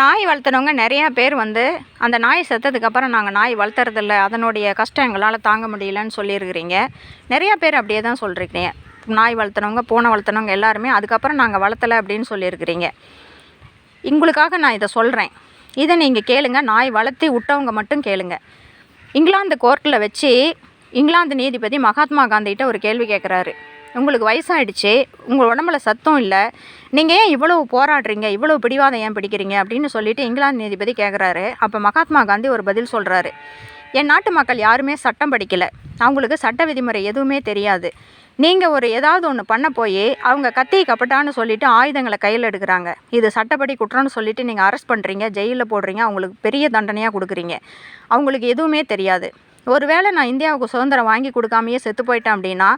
நாய் வளர்த்துனவங்க நிறையா பேர் வந்து அந்த நாய் செத்ததுக்கப்புறம் நாங்கள் நாய் வளர்த்துறதில்ல. அதனுடைய கஷ்டம் எங்களால் தாங்க முடியலன்னு சொல்லியிருக்கிறீங்க. நிறையா பேர் அப்படியே தான் சொல்லியிருக்கிறீங்க நாய் வளர்த்துனவங்க பூனை வளர்த்துனவங்க எல்லாருமே அதுக்கப்புறம் நாங்கள் வளர்த்தலை அப்படின்னு சொல்லியிருக்கிறீங்க. உங்களுக்காக நான் இதை சொல்கிறேன் இதை நீங்கள் கேளுங்க. நாய் வளர்த்தி விட்டவங்க மட்டும் கேளுங்க. இங்கிலாந்து கோர்ட்டில் வச்சு இங்கிலாந்து நீதிபதி மகாத்மா காந்திகிட்ட ஒரு கேள்வி கேட்குறாரு உங்களுக்கு வயசாகிடுச்சு உங்கள் உடம்புல சத்தம் இல்லை நீங்கள் ஏன் இவ்வளவு போராடுறீங்க இவ்வளோ பிடிவாதம் ஏன் பிடிக்கிறீங்க அப்படின்னு சொல்லிட்டு இங்கிலாந்து நீதிபதி கேட்குறாரு அப்போ மகாத்மா காந்தி ஒரு பதில் சொல்கிறாரு என் நாட்டு மக்கள் யாருமே சட்டம் படிக்கலை. அவங்களுக்கு சட்ட விதிமுறை எதுவுமே தெரியாது. நீங்கள் ஒரு ஏதாவது ஒன்று பண்ண போய் அவங்க கத்தி கப்பட்டான்னு சொல்லிட்டு ஆயுதங்களை கையில் எடுக்கிறாங்க. இது சட்டப்படி குற்றம்னு சொல்லிட்டு நீங்கள் அரெஸ்ட் பண்ணுறீங்க ஜெயிலில் போடுறீங்க அவங்களுக்கு பெரிய தண்டனையாக கொடுக்குறீங்க. அவங்களுக்கு எதுவுமே தெரியாது. ஒருவேளை நான் இந்தியாவுக்கு சுதந்திரம் வாங்கி கொடுக்காமையே செத்து போயிட்டேன் அப்படின்னா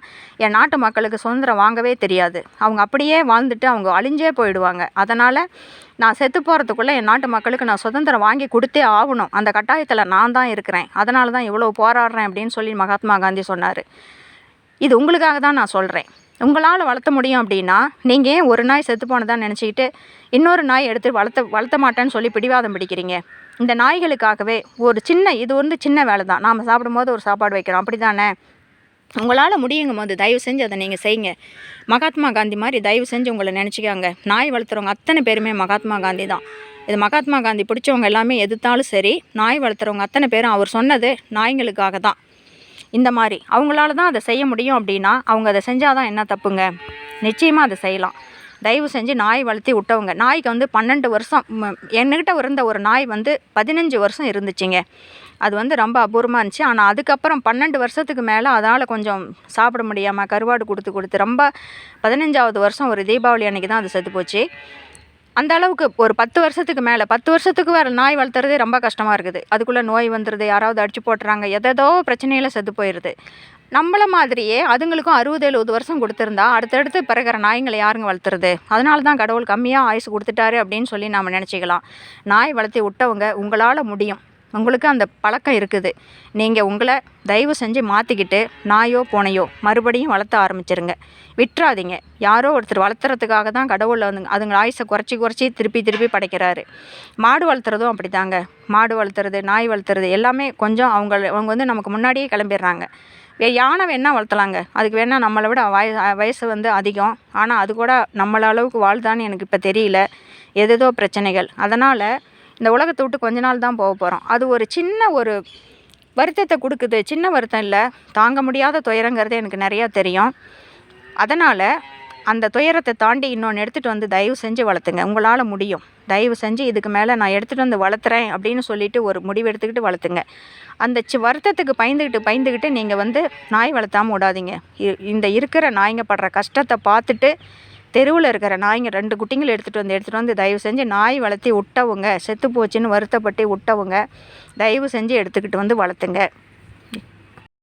என் நாட்டு மக்களுக்கு சுதந்திரம் வாங்கவே தெரியாது. அவங்க அப்படியே வாழ்ந்துட்டு அவங்க அழிஞ்சே போயிடுவாங்க. அதனால் நான் செத்து போகிறதுக்குள்ளே என் நாட்டு மக்களுக்கு நான் சுதந்திரம் வாங்கி கொடுத்தே ஆகணும். அந்த கட்டாயத்தில் நான் தான் இருக்கிறேன். அதனால தான் இவ்வளோ போராடுறேன் அப்படின்னு சொல்லி மகாத்மா காந்தி சொன்னார். இது உங்களுக்காக தான் நான் சொல்கிறேன் உங்களால் வளர்த்த முடியும் அப்படின்னா நீங்கள் ஏன் ஒரு நாய் செத்து போனதாக நினச்சிக்கிட்டு இன்னொரு நாய் எடுத்து வளர்த்த வளர்த்த மாட்டேன்னு சொல்லி பிடிவாதம் பிடிக்கிறீங்க? இந்த நாய்களுக்காகவே ஒரு சின்ன இது வந்து சின்ன வேலை தான் நாம் சாப்பிடும்போது ஒரு சாப்பாடு வைக்கிறோம். அப்படி தானே உங்களால் முடியுங்கும் போது தயவு செஞ்சு அதை நீங்கள் செய்யுங்க. மகாத்மா காந்தி மாதிரி தயவு செஞ்சு உங்களை நினச்சிக்காங்க. நாய் வளர்த்துறவங்க அத்தனை பேருமே மகாத்மா காந்தி தான் இது மகாத்மா காந்தி பிடிச்சவங்க எல்லாமே எதிர்த்தாலும் சரி நாய் வளர்த்துறவங்க அத்தனை பேரும் அவர் சொன்னது நாய்ங்களுக்காக தான் இந்த மாதிரி. அவங்களால தான் அதை செய்ய முடியும் அப்படின்னா அவங்க அதை செஞ்சால் தான் என்ன தப்புங்க? நிச்சயமாக அதை செய்யலாம். தயவு செஞ்சு நாய் வளர்த்தி விட்டவங்க. நாய்க்கு வந்து பன்னெண்டு வருஷம் என்கிட்ட இருந்த ஒரு நாய் வந்து பதினஞ்சு வருஷம் இருந்துச்சுங்க. அது வந்து ரொம்ப அபூர்வமாக இருந்துச்சு. ஆனால் அதுக்கப்புறம் பன்னெண்டு வருஷத்துக்கு மேலே அதால் கொஞ்சம் சாப்பிட முடியாமல் கருவாடு கொடுத்து கொடுத்து ரொம்ப பதினஞ்சாவது வருஷம் ஒரு தீபாவளி அன்றைக்கி தான் அது செத்து போச்சு அந்த அளவுக்கு ஒரு பத்து வருஷத்துக்கு மேலே பத்து வருஷத்துக்கு வேறு நாய் வளர்த்துறதே ரொம்ப கஷ்டமாக இருக்குது. அதுக்குள்ளே நோய் வந்துடுது யாராவது அடிச்சு போட்டுறாங்க எதோ பிரச்சனையில் செத்து போயிடுது நம்மள மாதிரியே அதுங்களுக்கும் அறுபது எழுபது வருஷம் கொடுத்துருந்தா அடுத்தடுத்து பிறகுற நாய்ங்களை யாருங்க வளர்த்துறது? அதனால தான் கடவுள் கம்மியாக ஆயுசு கொடுத்துட்டாரு அப்படின்னு சொல்லி நாம் நினச்சிக்கலாம். நாய் வளர்த்தி விட்டவங்க உங்களால் முடியும். உங்களுக்கு அந்த பழக்கம் இருக்குது. நீங்கள் உங்களை தயவு செஞ்சு மாற்றிக்கிட்டு நாயோ பூனையோ மறுபடியும் வளர்த்த ஆரம்பிச்சிருங்க. விட்டுறாதீங்க. யாரோ ஒருத்தர் வளர்த்துறதுக்காக தான் கடவுளில் வந்து அதுங்க ஆயுசை குறைச்சி குறைச்சி திருப்பி திருப்பி படைக்கிறாரு. மாடு வளர்த்துறதும் அப்படி தாங்க மாடு வளர்த்துறது நாய் வளர்த்துறது எல்லாமே கொஞ்சம் அவங்க அவங்க வந்து நமக்கு முன்னாடியே கிளம்பிடுறாங்க. வே யானை வேணால் வளர்த்தலாங்க. அதுக்கு வேணால் நம்மளை விட வய வயசு வந்து அதிகம். ஆனால் அது கூட நம்மள அளவுக்கு வாழ்தான்னு எனக்கு இப்போ தெரியல. எதேதோ பிரச்சனைகள். அதனால் இந்த உலகத்தை விட்டு கொஞ்ச நாள் தான் போக போகிறோம் அது ஒரு சின்ன ஒரு வருத்தத்தை கொடுக்குது. சின்ன வருத்தம் இல்லை. தாங்க முடியாத துயரங்கிறது எனக்கு நிறையா தெரியும். அதனால் அந்த துயரத்தை தாண்டி இன்னொன்று எடுத்துகிட்டு வந்து தயவு செஞ்சு வளர்த்துங்க. உங்களால் முடியும். தயவு செஞ்சு இதுக்கு மேலே நான் எடுத்துகிட்டு வந்து வளர்த்துறேன் அப்படின்னு சொல்லிட்டு ஒரு முடிவு எடுத்துக்கிட்டு வளர்த்துங்க. அந்த சி வருத்தத்துக்கு பயந்துக்கிட்டு பயந்துக்கிட்டு நீங்கள் வந்து நாய் வளர்த்தாம விடாதீங்க இ- இந்த இருக்கிற நாய்ங்க படுற கஷ்டத்தை பார்த்துட்டு தெருவில் இருக்கிற நாய்ங்க ரெண்டு குட்டிங்களை எடுத்துகிட்டு வந்து எடுத்துகிட்டு வந்து தயவு செஞ்சு நாய் வளர்த்தி விட்டவங்க செத்து போச்சுன்னு வருத்தப்பட்டு விட்டவங்க தயவு செஞ்சு எடுத்துக்கிட்டு வந்து வளர்த்துங்க.